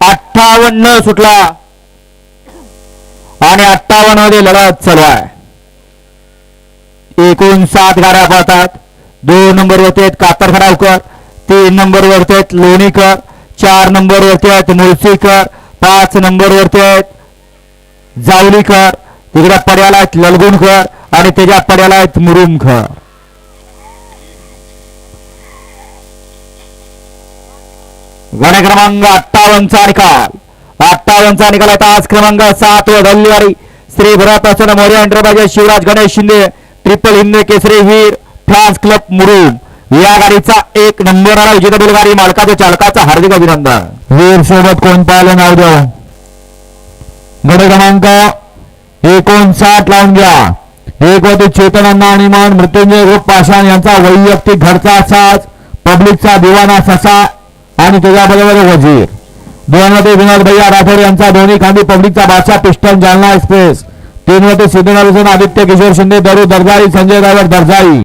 अठ्ठावन्न सुटला. आणि अठ्ठावन्नमध्ये लढत चालू आहे. एकूण सात गाड्या पाहतात दोन नंबर वरती आहेत कातर खरावकर तीन नंबर वरती आहेत लोणीकर चार नंबर वरती आहेत मुळशीकर पाच नंबर वरती आहेत जावलीकर तिकडे पड्याला आहेत ललगुणकर आणि त्याच्या पड्याला आहेत मुरुमकर. गण क्रमांक अठ्ठावन्नचा निकाल. अठ्ठावन्नचा निकाल आहे तास क्रमांक सात व डल्लीवारी श्री भरतासन मौर्य एंटरप्राइजेस शिवराज गणेश शिंदे ट्रिपल हिंदे केसरी वीर फ्रान्स क्लब मुरुम या गाडीचा एक नंबर आला. विजेता बैलगाडी मालकाच्या चालकाचा हार्दिक अभिनंदन. वीर सोबत कोण पाहिलं नाव द्या गड क्रमांक एकोणसाठ लावून घ्या. एक होते चेतनांना आणि मान मृत्युंजय ग्रुप पाषाण. यांचा वैयक्तिक घरचा साज पब्लिकचा दिवाना ससा. आणि त्याच्याबरोबर वजीर दोन विनोद भैया राठोड यांचा दोन्ही खांदी पब्लिकचा बादशाह पिस्टन जालना एक्सप्रेस. तीन होते सिद्धनाथ आदित्य किशोर शिंदे दरू दर्जाई संजय ड्रायव्हर दर्जाई